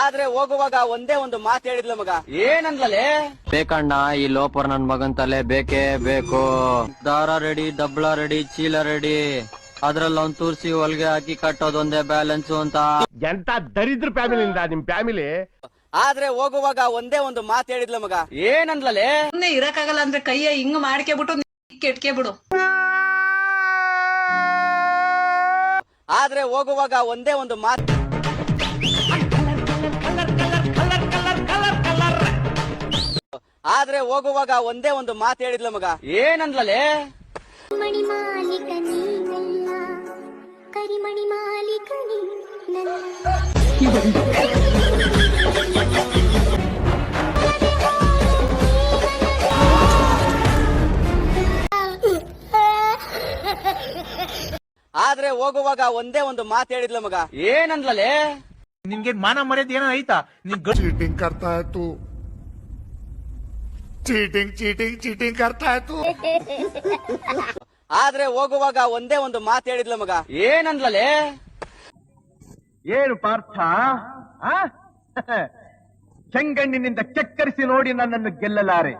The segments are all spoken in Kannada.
ಆದ್ರೆ ಹೋಗುವಾಗ ಒಂದೇ ಒಂದು ಮಾತು ಹೇಳಿದ್ಲು ಮಗ. ಏನಂದ್ಲೇ ಬೇಕಣ್ಣ ಈ ಲೋಪರ್ ನನ್ ಮಗನ್ ತಲೆ ಬೇಕೇ ಬೇಕು. ದಾರ ರೆಡಿ ದಬ್ಳ ರೆಡಿ ಚೀಲ ರೆಡಿ. ಅದ್ರಲ್ಲಿ ಒಂದ್ ತೂರ್ಸಿ ಹೊಲ್ಗೆ ಹಾಕಿ ಕಟ್ಟೋದೊಂದೇ ಬ್ಯಾಲೆನ್ಸ್ ಅಂತ. ಎಂತ ದರಿದ್ರ ಫ್ಯಾಮಿಲಿ ನಿಮ್ ಫ್ಯಾಮಿಲಿ? ಆದ್ರೆ ಹೋಗುವಾಗ ಒಂದೇ ಒಂದು ಮಾತು ಹೇಳಿದ್ಲು ಮಗ. ಏನಂದ್ಲೇ ಸುಮ್ನೆ ಇರಕಾಗಲ್ಲ ಅಂದ್ರೆ ಕೈಯ ಹಿಂಗ್ ಮಾಡ್ಕೆಬಿಟ್ಟು ಕೆಟ್ಕೆ ಬಿಡು ಆದ್ರೆ ಹೋಗುವಾಗ ಒಂದೇ ಒಂದು ಮಾತು ಆದ್ರೆ ಹೋಗುವಾಗ ಒಂದೇ ಒಂದು ಮಾತು ಹೇಳಿದ್ಲ ಮಗ. ಏನಂದ್ಲಲೆ? ಕರಿಮಣಿ ಮಾಲಿಕ ಆದ್ರೆ ಹೋಗುವಾಗ ಒಂದೇ ಒಂದು ಮಾತು ಹೇಳಿದ್ಲ ಮಗ. ಏನಂದ್ಲಲೆ? ನಿಮ್ಗೆ ಮಾನ ಮರ್ಯಾದೆ ಏನೋ ಐತಾ? ನಿಮ್ಗೆ ಕರ್ತಾ ಇತ್ತು. ಚೀಟಿಂಗ್ ಚೀಟಿಂಗ್ ಚೀಟಿಂಗ್ ಅರ್ಥ ಆಯ್ತು ಆದ್ರೆ ಹೋಗುವಾಗ ಒಂದೇ ಒಂದು ಮಾತು ಹೇಳಿದ್ಲ ಮಗ. ಏನಂದ್ಲೇ ಏನು ಪಾರ್ಥ? ಚೆಂಗಣ್ಣಿನಿಂದ ಕೆಂಗಣ್ಣಿನಿಂದ ಕೆಕ್ಕರಿಸಿ ನೋಡಿ ನನ್ನನ್ನು ಗೆಲ್ಲಲಾರೆ.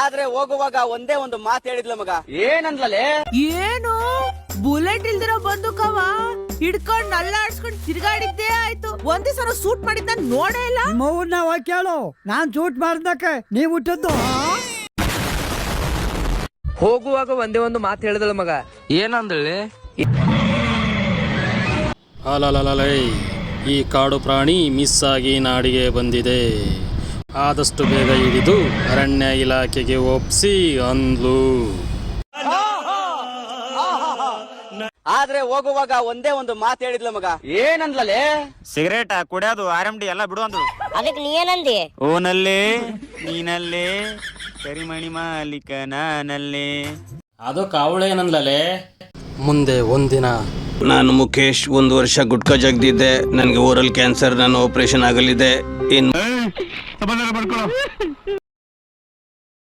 ಆದ್ರೆ ಹೋಗುವಾಗ ಒಂದೇ ಒಂದು ಮಾತು ಹೇಳಿದ್ಲ ಮಗ. ಏನಂದ್ಲೇ ಏನು? ಬುಲೆಟ್ ಇಲ್ದಿರೋ ಬಂದೂಕವ? ಹಿಡ್ಕೊಂಡ್ ನಲ್ಲಾಡ್ಸ್ಕೊಂಡ್ ತಿರ್ಗಾಡಿದ್ದೇ ಆಯ್ತು. ಒಂದೇ ಸಲ ಸೂಟ್ ಮಾಡಿದ್ದ ನೋಡೇ ಇಲ್ಲ. ಮೌನ ಕೇಳು ನಾನ್ ಸೂಟ್ ಮಾಡ್ದಕ್ಕೆ ನೀವ್ ಹುಟ್ಟದ್ದು. ಹೋಗುವಾಗ ಒಂದೇ ಒಂದು ಮಾತು ಹೇಳಿದಳ ಮಗ. ಏನಂದಳೆ ಅಲಲಲಲೈ ಈ ಕಾಡು ಪ್ರಾಣಿ ಮಿಸ್ ಆಗಿ ನಾಡಿಗೆ ಬಂದಿದೆ. ಆದಷ್ಟು ಬೇಗ ಹಿಡಿದು ಅರಣ್ಯ ಇಲಾಖೆಗೆ ಒಪ್ಸಿ ಅಂದ್ಲು. ಆದ್ರೆ ಹೋಗುವಾಗ ಒಂದೇ ಒಂದು ಮಾತು ಹೇಳಿದ್ಲು ಮಗ. ಏನಂದ್ಲಲೆ? ಸಿಗರೇಟ್ ಕುಡಿಯೋದು ಆರ್ ಎಂ ಡಿ ಎಲ್ಲ ಬಿಡು ಅಂದ್ರು ಅದಕ್ಕೆ ನೀ ಏನಂದಿ? ಓನಲ್ಲಿ ನೀನಲ್ಲಿ ಕರಿಮಣಿ ಮಾಲೀಕ ನಾನಲ್ಲಿ. ಅದು ಏನಂದ್ಲೇ ಮುಂದೆ ಒಂದಿನ. ನಾನು ಮುಖೇಶ್ ಒಂದು ವರ್ಷ ಗುಟ್ಕ ಜಗ್ದಿದ್ದೆ. ನನಗೆ ಓರಲ್ ಕ್ಯಾನ್ಸರ್ ನಾನು ಆಪರೇಷನ್ ಆಗಲಿದೆ. ಇನ್